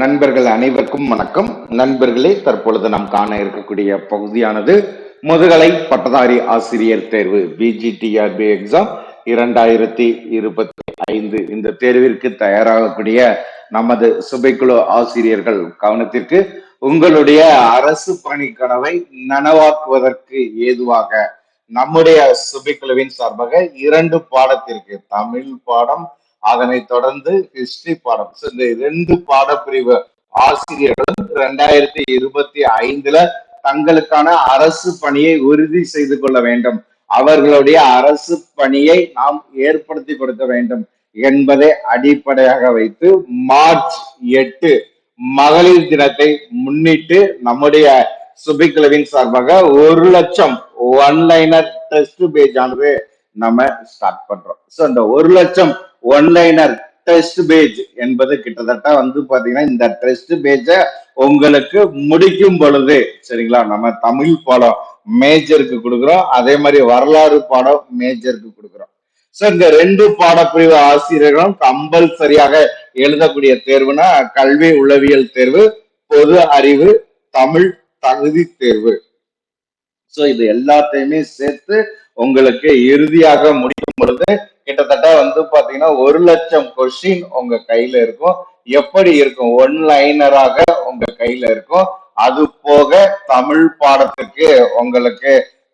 நண்பர்கள் அனைவருக்கும் வணக்கம். நண்பர்களே தற்பொழுது நாம் காண இருக்கக்கூடிய பகுதியானது முதுகலை பட்டதாரி ஆசிரியர் தேர்வு பிஜிடிஆர்பி எக்ஸாம் இரண்டாயிரத்தி இருபத்தி ஐந்து. இந்த தேர்விற்கு தயாராகக்கூடிய நமது சுபைக்குழு ஆசிரியர்கள் கவனத்திற்கு உங்களுடைய அரசு பணி கனவை நனவாக்குவதற்கு ஏதுவாக நம்முடைய சுபைக்குழுவின் சார்பாக இரண்டு பாடத்திற்கு தமிழ் பாடம் அதனை தொடர்ந்து ஹிஸ்டரி பாடம். இந்த இரண்டு பாடப்பிரிவு ஆசிரியர்களும் ரெண்டாயிரத்தி இருபத்தி ஐந்துல தங்களுக்கான அரசு பணியை உறுதி செய்து கொள்ள வேண்டும். அவர்களுடைய அரசு பணியை நாம் ஏற்படுத்தி கொடுக்க வேண்டும் என்பதை அடிப்படையாக வைத்து மார்ச் எட்டு மகளிர் தினத்தை முன்னிட்டு நம்முடைய சுபிக்குழுவின் சார்பாக ஒரு லட்சம் ஒன் லைனர் டெஸ்ட் பேஜ் ஆனது நம்ம ஸ்டார்ட் பண்றோம். ஸோ இந்த ஒரு லட்சம் ஒன்லைனர் டெஸ்ட் பேஜ் என்பது கிட்டத்தட்ட வந்து பாத்தீங்கன்னா இந்த டெஸ்ட் பேஜை உங்களுக்கு முடிக்கும் பொழுது சரிங்களா? நம்ம தமிழ் பாடம் மேஜருக்கு கொடுக்குறோம். அதே மாதிரி வரலாறு பாடம் மேஜருக்கு கொடுக்குறோம். ஸோ இந்த ரெண்டு பாடப்பிரிவு ஆசிரியர்களும் கம்பல்சரியாக எழுதக்கூடிய தேர்வுனா கல்வி உளவியல் தேர்வு பொது அறிவு தமிழ் தகுதி தேர்வு. ஸோ இது எல்லாத்தையுமே சேர்த்து உங்களுக்கு இறுதியாக முடிக்கும் பொழுது கிட்டத்தட்ட வந்து பாத்தீங்கன்னா ஒரு லட்சம் கொஸ்டின் உங்க கையில இருக்கும். எப்படி இருக்கும்? ஒன் லைனராக உங்க கையில இருக்கும். அது போக தமிழ் பாடத்துக்கு உங்களுக்கு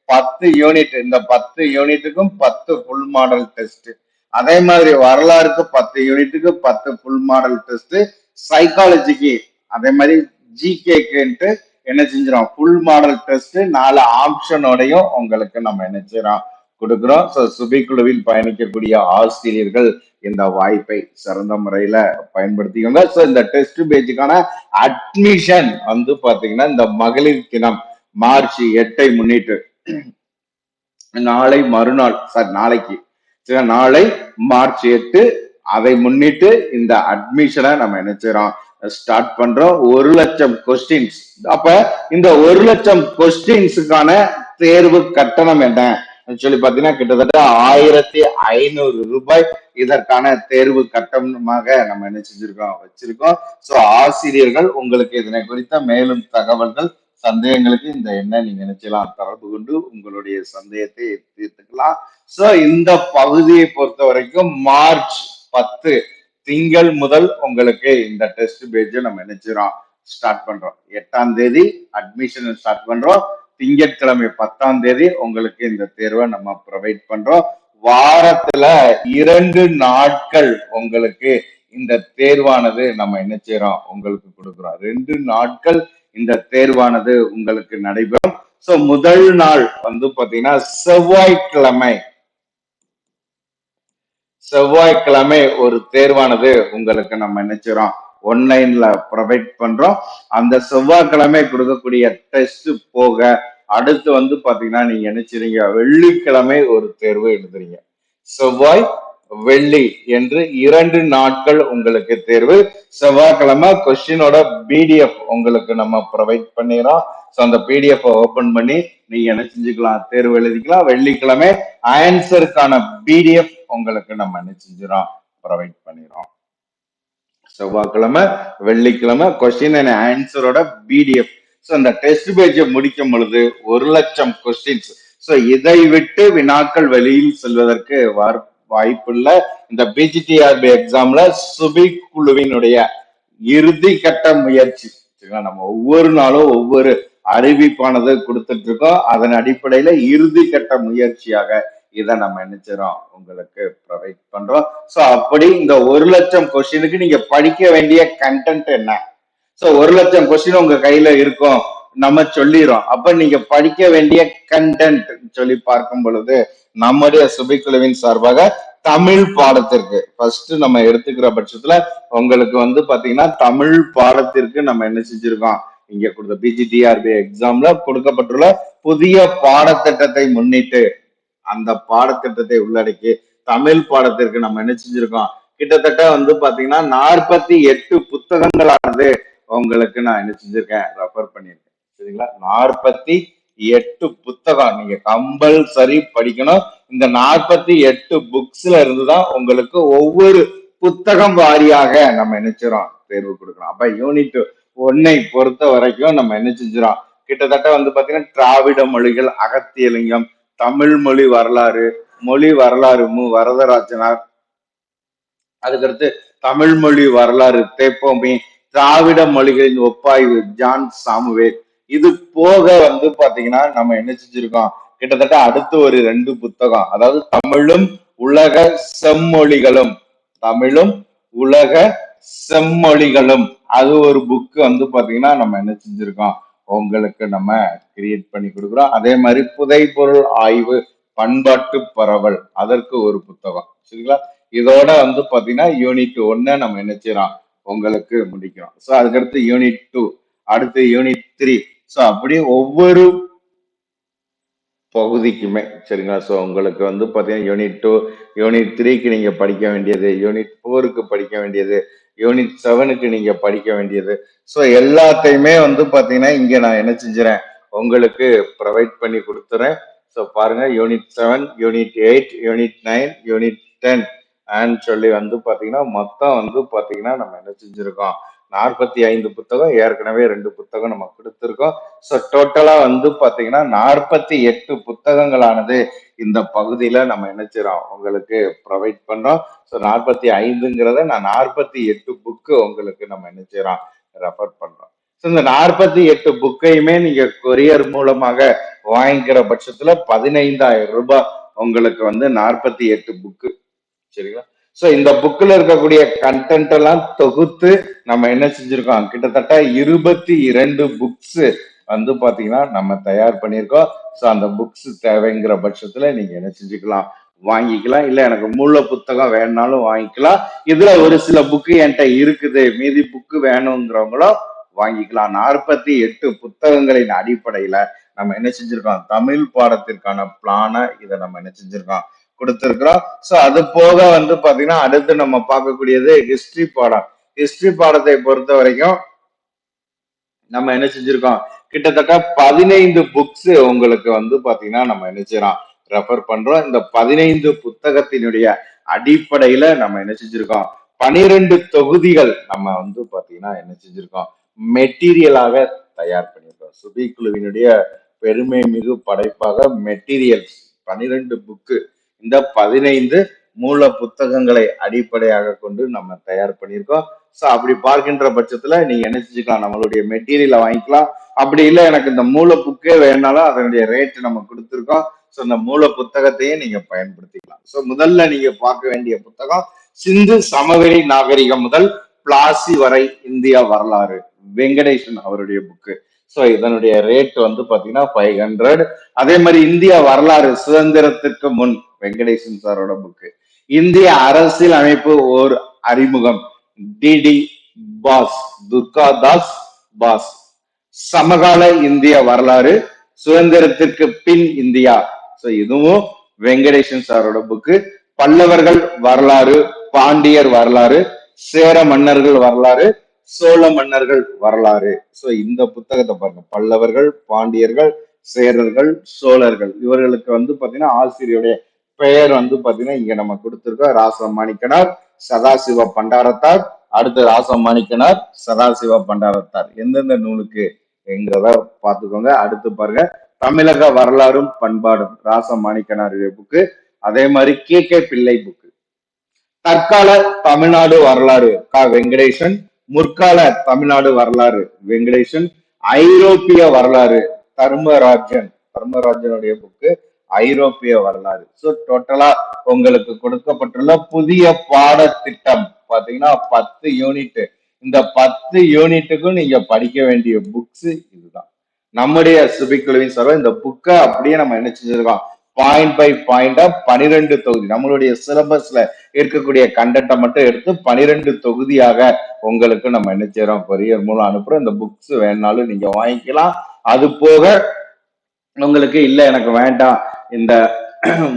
பத்து யூனிட் இந்த பத்து யூனிட்டுக்கும் பத்து ஃபுல் மாடல் டெஸ்ட் அதே மாதிரி வரலாறுக்கு பத்து யூனிட்டுக்கு பத்து ஃபுல் மாடல் டெஸ்ட் சைக்காலஜிக்கு அதே மாதிரி ஜிகேக்குன்ட்டு என்ன செஞ்சிடும் ஃபுல் மாடல் டெஸ்ட் நாலு ஆப்ஷனோடையும் உங்களுக்கு நம்ம என்ன செய்யறோம்? கொடுக்குறோம். ஸோ சுபிக்குழுவில் பயணிக்கக்கூடிய ஆசிரியர்கள் இந்த வாய்ப்பை சிறந்த முறையில பயன்படுத்திக்கோங்க. ஸோ இந்த டெஸ்ட் பேஜுக்கான அட்மிஷன் வந்து பாத்தீங்கன்னா இந்த மகளிர் தினம் மார்ச் எட்டை முன்னிட்டு நாளை மறுநாள் சார் நாளைக்கு சரி, நாளை மார்ச் எட்டு அதை முன்னிட்டு இந்த அட்மிஷனை நம்ம என்ன ஸ்டார்ட் பண்றோம். ஒரு லட்சம் கொஸ்டின்ஸ் அப்ப இந்த ஒரு லட்சம் கொஸ்டின்ஸுக்கான தேர்வு கட்டணம் என்ன? சொல்லி பாத்தீங்கன்னா கிட்டத்தட்ட ஆயிரத்தி ஐநூறு ரூபாய் இதற்கான தேர்வு கட்டணமாக நம்ம என்ன செஞ்சிருக்கோம்? வச்சிருக்கோம். சோ ஆசிரியர்கள் உங்களுக்கு இதனை குறித்த மேலும் தகவல்கள் சந்தேகங்களுக்கு இந்த எண்ணை நீங்க நினைச்சலாம் தொடர்பு கொண்டு உங்களுடைய சந்தேகத்தை தீர்த்துக்கலாம். சோ இந்த பகுதியை பொறுத்த வரைக்கும் மார்ச் பத்து திங்கள் முதல் உங்களுக்கு இந்த டெஸ்ட் பேஜை நம்ம நினைச்சிரோம் ஸ்டார்ட் பண்றோம். எட்டாம் தேதி அட்மிஷன் ஸ்டார்ட் பண்றோம். திங்கட்கிழமை பத்தாம் தேதி உங்களுக்கு இந்த தேர்வை நம்ம ப்ரொவைட் பண்றோம். வாரத்துல இரண்டு நாட்கள் உங்களுக்கு இந்த தேர்வானது நம்ம என்ன செய்யறோம் உங்களுக்கு கொடுக்குறோம். ரெண்டு நாட்கள் இந்த தேர்வானது உங்களுக்கு நடைபெறும். சோ முதல் நாள் வந்து பாத்தீங்கன்னா செவ்வாய்க்கிழமை. செவ்வாய்க்கிழமை ஒரு தேர்வானது உங்களுக்கு நம்ம நினைச்சிரோம் ஒன்லைன்ல ப்ரொவைட் பண்றோம். அந்த செவ்வாய்க்கிழமை கொடுக்கக்கூடிய டெஸ்ட் போக அடுத்து வந்து பாத்தீங்கன்னா நீங்க நினைச்சிருங்க வெள்ளிக்கிழமை ஒரு தேர்வு எழுதுறீங்க. செவ்வாய் வெள்ளி என்று இரண்டு நாட்கள் உங்களுக்கு தேர்வு. செவ்வாய்க்கிழமை கொஸ்டினோட பிடிஎஃப் உங்களுக்கு நம்ம ப்ரொவைட் பண்ணிடுறோம். ஸோ அந்த பிடிஎஃப் ஓபன் பண்ணி நீங்க என்ன செஞ்சுக்கலாம் தேர்வு எழுதிக்கலாம். வெள்ளிக்கிழமை ஆன்சருக்கான பிடிஎஃப் உங்களுக்கு நம்ம என்ன செஞ்சிடறோம் ப்ரொவைட் பண்ணிடுறோம். செவ்வாய்க்கிழமை வெள்ளிக்கிழமை கொஸ்டின் அண்ட் ஆன்சரோட பிடிஎஃப் ஸோ அந்த டெஸ்ட் பேஜை முடிக்கும் பொழுது ஒரு லட்சம் கொஸ்டின்ஸ் ஸோ இதை விட்டு வினாக்கள் வெளியில் செல்வதற்கு வார்- வாய்ப்பில்ல இந்த பிஜிடிஆர்பி எக்ஸாம்ல சுபி குழுவினுடைய இறுதி கட்ட முயற்சி. நம்ம ஒவ்வொரு நாளும் ஒவ்வொரு அறிவிப்பானது கொடுத்துட்டு இருக்கோம். அதன் அடிப்படையில இறுதி கட்ட முயற்சியாக இதை நம்ம நினைச்சிரோம் உங்களுக்கு ப்ரொவைட் பண்றோம். ஸோ அப்படி இந்த ஒரு லட்சம் கொஸ்டினுக்கு நீங்க படிக்க வேண்டிய கண்டென்ட் என்ன? ஸோ ஒரு லட்சம் கொஸ்டின் உங்க கையில இருக்கும். நம்ம சொல்லிடுறோம். அப்ப நீங்க படிக்க வேண்டிய கண்டென்ட் சொல்லி பார்க்கும் பொழுது நம்முடைய சுபைக்குழுவின் சார்பாக தமிழ் பாடத்திற்கு ஃபர்ஸ்ட் நம்ம எடுத்துக்கிற பட்சத்துல உங்களுக்கு வந்து பாத்தீங்கன்னா தமிழ் பாடத்திற்கு நம்ம என்ன செஞ்சிருக்கோம்? இங்க கொடுத்த பிஜிடிஆர்பி எக்ஸாம்ல கொடுக்கப்பட்டுள்ள புதிய பாடத்திட்டத்தை முன்னிட்டு அந்த பாடத்திட்டத்தை உள்ளடக்கி தமிழ் பாடத்திற்கு நம்ம என்ன செஞ்சிருக்கோம்? கிட்டத்தட்ட வந்து பாத்தீங்கன்னா நாற்பத்தி எட்டு புத்தகங்களானது உங்களுக்கு நான் என்ன செஞ்சிருக்கேன் ரெஃபர் பண்ணியிருக்கேன். சரிங்களா? நாற்பத்தி எட்டு புத்தகம். நீங்க கம்பல்சரி படிக்கணும். இந்த நாற்பத்தி எட்டு புக்ஸ்ல இருந்துதான் உங்களுக்கு ஒவ்வொரு புத்தகம் வாரியாக நம்ம நினைச்சிரோம் தேர்வு கொடுக்கணும். அப்ப யூனிட் ஒன்னை பொறுத்த வரைக்கும் நம்ம என்ன செஞ்சிரோம் கிட்டத்தட்ட வந்து பாத்தீங்கன்னா திராவிட மொழிகள் அகத்தியலிங்கம் தமிழ் மொழி வரலாறு மொழி வரலாறு மு. வரதராஜனார். அதுக்கடுத்து தமிழ் மொழி வரலாறு தேப்போமி திராவிட மொழிகளின் ஒப்பாய்வு ஜான் சாமுவேல். இது போக வந்து பாத்தீங்கன்னா நம்ம என்ன செஞ்சிருக்கோம்? கிட்டத்தட்ட அடுத்து ஒரு ரெண்டு புத்தகம் அதாவது தமிழும் உலக செம்மொழிகளும் தமிழும் உலக செம்மொழிகளும் அது ஒரு புக்கு வந்து பாத்தீங்கன்னா நம்ம என்ன செஞ்சிருக்கோம்? உங்களுக்கு நம்ம கிரியேட் பண்ணி கொடுக்குறோம். அதே மாதிரி புதைபொருள் ஆய்வு பண்பாட்டு பரவல் அதற்கு ஒரு புத்தகம். சரிங்களா? இதோட வந்து பாத்தீங்கன்னா யூனிட் ஒன்னு நம்ம என்ன செய்யறோம்? உங்களுக்கு முடிக்கிறோம். ஸோ அதுக்கடுத்து யூனிட் டூ அடுத்து யூனிட் த்ரீ ஸோ அப்படி ஒவ்வொரு பகுதிக்குமே சரிங்களா? ஸோ உங்களுக்கு வந்து பார்த்தீங்கன்னா யூனிட் டூ யூனிட் த்ரீக்கு நீங்கள் படிக்க வேண்டியது யூனிட் ஃபோருக்கு படிக்க வேண்டியது யூனிட் செவனுக்கு நீங்கள் படிக்க வேண்டியது. ஸோ எல்லாத்தையுமே வந்து பார்த்தீங்கன்னா இங்கே நான் என்ன செஞ்சுறேன்? உங்களுக்கு ப்ரொவைட் பண்ணி கொடுத்துறேன். ஸோ பாருங்க unit seven unit eight unit nine unit ten and சொல்லி வந்து பார்த்தீங்கன்னா மொத்தம் வந்து பார்த்தீங்கன்னா நம்ம என்ன செஞ்சுருக்கோம்? நாற்பத்தி ஐந்து புத்தகம் ஏற்கனவே ரெண்டு புத்தகம் நம்ம கொடுத்துருக்கோம். ஸோ டோட்டலா வந்து பாத்தீங்கன்னா நாற்பத்தி எட்டு புத்தகங்களானது இந்த பகுதியில நம்ம என்ன உங்களுக்கு ப்ரொவைட் பண்றோம். ஸோ நாற்பத்தி ஐந்துங்கிறத நான் நாற்பத்தி எட்டு புக்கு உங்களுக்கு நம்ம என்ன ரெஃபர் பண்றோம். ஸோ இந்த நாற்பத்தி எட்டு புக்கையுமே நீங்க கொரியர் மூலமாக வாங்கிக்கிற பட்சத்துல பதினைந்தாயிரம் ரூபாய் உங்களுக்கு வந்து நாற்பத்தி எட்டு புக்கு சரிங்களா? சோ இந்த புக்ல இருக்கக்கூடிய கண்டென்ட் எல்லாம் தொகுத்து நம்ம என்ன செஞ்சிருக்கோம்? கிட்டத்தட்ட இருபத்தி இரண்டு புக்ஸ் வந்து பாத்தீங்கன்னா நம்ம தயார் பண்ணியிருக்கோம். சோ அந்த புக்ஸ் தேவைங்கிற பட்சத்துல நீங்க என்ன செஞ்சுக்கலாம்? வாங்கிக்கலாம். இல்ல எனக்கு மூல புத்தகம் வேணும்னாலும் வாங்கிக்கலாம். இதுல ஒரு சில புக்கு என்கிட்ட இருக்குது. மீதி புக்கு வேணுங்கிறவங்களும் வாங்கிக்கலாம். நாற்பத்தி எட்டு புத்தகங்களின் அடிப்படையில நம்ம என்ன செஞ்சிருக்கோம்? தமிழ் பாடத்திற்கான பிளான இதை நம்ம என்ன செஞ்சிருக்கோம்? கொடுத்திருக்கிறோம். ஸோ அது போக வந்து பாத்தீங்கன்னா அடுத்து நம்ம பார்க்கக்கூடியது ஹிஸ்டரி பாடம். ஹிஸ்டரி பாடத்தை பொறுத்த வரைக்கும் நம்ம என்ன செஞ்சிருக்கோம்? கிட்டத்தட்ட பதினைந்து புக்ஸ் உங்களுக்கு வந்து பாத்தீங்கன்னா நம்ம என்ன செய்யறோம்? ரெஃபர் பண்றோம். இந்த பதினைந்து புத்தகத்தினுடைய அடிப்படையில நம்ம என்ன செஞ்சிருக்கோம்? பனிரெண்டு தொகுதிகள் நம்ம வந்து பாத்தீங்கன்னா என்ன செஞ்சிருக்கோம்? மெட்டீரியலாக தயார் பண்ணியிருக்கோம். சுபி குழுவினுடைய பெருமை மிகு படைப்பாக மெட்டீரியல்ஸ் பனிரெண்டு புக்கு இந்த பதினைந்து மூல புத்தகங்களை அடிப்படையாக கொண்டு நம்ம தயார் பண்ணியிருக்கோம். ஸோ அப்படி பார்க்கின்ற பட்சத்துல நீங்க என்ன செஞ்சுக்கலாம் நம்மளுடைய மெட்டீரியலை வாங்கிக்கலாம். அப்படி இல்லை எனக்கு இந்த மூல புக்கே வேணாலும் அதனுடைய ரேட் நம்ம கொடுத்துருக்கோம். ஸோ இந்த மூல புத்தகத்தையும் நீங்க பயன்படுத்திக்கலாம். ஸோ முதல்ல நீங்க பார்க்க வேண்டிய புத்தகம் சிந்து சமவெளி நாகரிகம் முதல் பிளாசி வரை இந்தியா வரலாறு. வெங்கடேசன் அவருடைய புக்கு. ஸோ இதனுடைய ரேட் வந்து பாத்தீங்கன்னா ஃபைவ் ஹண்ட்ரட் அதே மாதிரி இந்தியா வரலாறு சுதந்திரத்திற்கு முன் வெங்கடேசன் சாரோட புக்கு இந்திய அரசியல் அமைப்பு ஓர் அறிமுகம். டிடி பாஸ் துர்கா தாஸ் பாஸ் சமகால இந்திய வரலாறு சுதந்திரத்திற்கு பின் இந்தியா. சோ இதுவும் வெங்கடேசன் சாரோட புக்கு பல்லவர்கள் வரலாறு பாண்டியர் வரலாறு சேர மன்னர்கள் வரலாறு சோழ மன்னர்கள் வரலாறு. ஸோ இந்த புத்தகத்தை பாருங்க. பல்லவர்கள் பாண்டியர்கள் சேரர்கள் சோழர்கள். இவர்களுக்கு வந்து பார்த்தீங்கன்னா ஆசிரியருடைய பெயர் வந்து பார்த்தீங்கன்னா இங்க நம்ம கொடுத்துருக்கோம். ராச மாணிக்கனார் சதாசிவ பண்டாரத்தார். அடுத்து ராச மாணிக்கனார் சதாசிவ பண்டாரத்தார். எந்தெந்த நூலுக்கு என்கிறத பார்த்துக்கோங்க. அடுத்து பாருங்க. தமிழக வரலாறும் பண்பாடும். ராச மாணிக்கனார் புக்கு. அதே மாதிரி கே கே பிள்ளை புக்கு. தற்கால தமிழ்நாடு வரலாறு. க. வெங்கடேசன் முற்கால தமிழ்நாடு வரலாறு வெங்கடேசன் ஐரோப்பிய வரலாறு தர்மராஜன் தர்மராஜனுடைய புக்கு ஐரோப்பிய வரலாறு. ஸோ டோட்டலா உங்களுக்கு கொடுக்கப்பட்டுள்ள புதிய பாடத்திட்டம். பாத்தீங்கன்னா பத்து யூனிட் இந்த பத்து யூனிட்டுக்கும் நீங்க படிக்க வேண்டிய புக்ஸ் இதுதான். நம்முடைய சுபிக்குழுவின் சார்பாக இந்த புக்கை அப்படியே நம்ம என்ன செஞ்சிருக்கோம் பாயிண்ட் பை பாயிண்டா பனிரெண்டு தொகுதி. நம்மளுடைய சிலபஸ்ல இருக்கக்கூடிய கண்டென்ட்டை மட்டும் எடுத்து பனிரெண்டு தொகுதியாக உங்களுக்கு நம்ம என்ன செய்யறோம் கொரியர் மூலம் அனுப்புறோம். இந்த புக்ஸ் வேணாலும் நீங்க வாங்கிக்கலாம். அது போக உங்களுக்கு இல்ல எனக்கு வேண்டாம். இந்த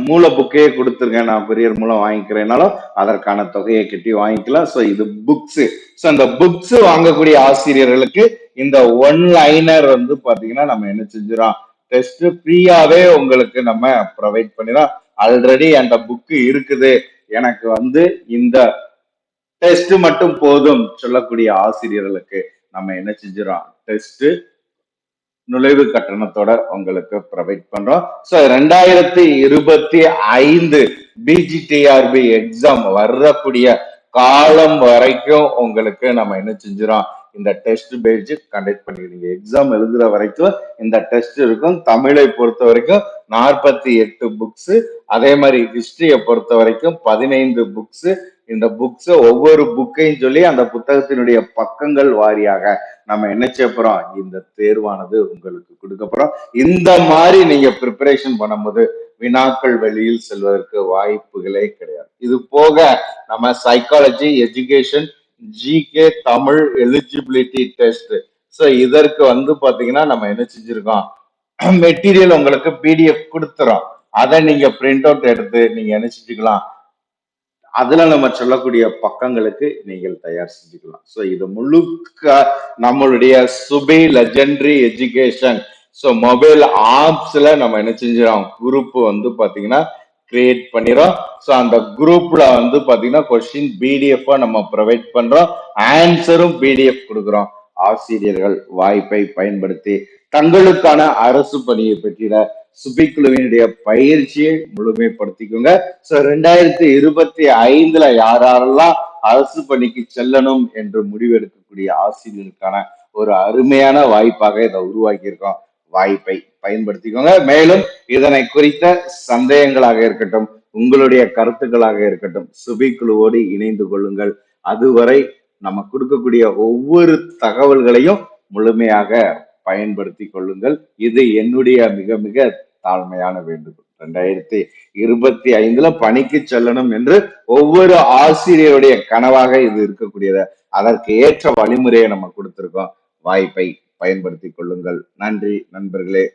மூல புக்கே கொடுத்துருங்க நான் கொரியர் மூலம் வாங்கிக்கிறேனாலும் அதற்கான தொகையை கட்டி வாங்கிக்கலாம். ஸோ இது புக்ஸ் ஸோ அந்த புக்ஸ் வாங்கக்கூடிய ஆசிரியர்களுக்கு இந்த ஒன் லைனர் வந்து பாத்தீங்கன்னா நம்ம என்ன செஞ்சிடறோம்? டெஸ்ட் ஃப்ரீயாவே உங்களுக்கு நம்ம ப்ரொவைட் பண்ணிடலாம் ஆல்ரெடி அந்த புக்கு இருக்குது. எனக்கு வந்து இந்த டெஸ்ட் மட்டும் போதும் சொல்லக்கூடிய ஆசிரியர்களுக்கு நம்ம என்ன செஞ்சிடறோம்? டெஸ்ட் நுழைவு கட்டணத்தோட உங்களுக்கு ப்ரொவைட் பண்றோம். ஸோ ரெண்டாயிரத்தி இருபத்தி ஐந்து பிஜிடிஆர்பி எக்ஸாம் வரக்கூடிய காலம் வரைக்கும் உங்களுக்கு நம்ம என்ன செஞ்சிடறோம்? இந்த டெஸ்ட் பேஜ் கண்டக்ட் பண்ணிக்கிறீங்க எக்ஸாம் எழுதுற வரைக்கும் இந்த டெஸ்ட் இருக்கும். தமிழை பொறுத்த வரைக்கும் நாற்பத்தி எட்டு புக்ஸ் அதே மாதிரி ஹிஸ்டரியை பொறுத்த வரைக்கும் பதினைந்து புக்ஸ் இந்த புக்ஸ் ஒவ்வொரு புக்கையும் சொல்லி அந்த புத்தகத்தினுடைய பக்கங்கள் வாரியாக நம்ம என்ன செய்யப்போறோம் இந்த தேர்வானது உங்களுக்கு கொடுக்க இந்த மாதிரி நீங்க ப்ரிப்பரேஷன் பண்ணும்போது வினாக்கள் வெளியில் செல்வதற்கு வாய்ப்புகளே கிடையாது. இது போக நம்ம psychology education GK Tamil eligibility test so இதற்கு வந்து பாத்தீங்கன்னா நம்ம என்ன செஞ்சிருக்கோம்? மெட்டீரியல் உங்களுக்கு பிடிஎஃப் கொடுத்துறோம். அதை நீங்க பிரிண்ட் அவுட் எடுத்து நீங்க என்ன செஞ்சுக்கலாம்? அதுல நம்ம சொல்லக்கூடிய பக்கங்களுக்கு நீங்கள் தயார் செஞ்சுக்கலாம். ஸோ இது முழுக்க நம்மளுடைய சுபி லெஜெண்டரி எஜுகேஷன் ஸோ மொபைல் ஆப்ஸ்ல நம்ம என்ன செஞ்சிடோம் குரூப் வந்து பாத்தீங்கன்னா கிரியேட் பண்ணிடுறோம் ஸோ அந்த குரூப்ல வந்து பாத்தீங்கன்னா கொஸ்டின் பிடிஎஃபா நம்ம ப்ரொவைட் பண்றோம். ஆன்சரும் பிடிஎஃப் கொடுக்குறோம். ஆசிரியர்கள் வாய்ப்பை பயன்படுத்தி தங்களுக்கான அரசு பணியை பற்றின சுபிக்குழுவினுடைய பயிற்சியை முழுமைப்படுத்திக்கோங்க. ஸோ ரெண்டாயிரத்தி இருபத்தி ஐந்துல யாரெல்லாம் அரசு பணிக்கு செல்லணும் என்று முடிவெடுக்கக்கூடிய ஆசிரியர்களுக்கான ஒரு அருமையான வாய்ப்பாக இதை உருவாக்கியிருக்கோம். வாய்ப்பை பயன்படுத்திக்கோங்க. மேலும் இதனை குறித்த சந்தேகங்களாக இருக்கட்டும் உங்களுடைய கருத்துக்களாக இருக்கட்டும் சுபி குழுவோடு இணைந்து கொள்ளுங்கள். அதுவரை நம்ம கொடுக்கக்கூடிய ஒவ்வொரு தகவல்களையும் முழுமையாக பயன்படுத்தி கொள்ளுங்கள். இது என்னுடைய மிக மிக தாழ்மையான வேண்டுகோள். ரெண்டாயிரத்தி இருபத்தி ஐந்துல பணிக்கு செல்லணும் என்று ஒவ்வொரு ஆசிரியருடைய கனவாக இது இருக்கக்கூடியது. அதற்கு ஏற்ற வழிமுறையை நம்ம கொடுத்திருக்கோம். வாய்ப்பை பயன்படுத்திக் கொள்ளுங்கள். நன்றி நண்பர்களே.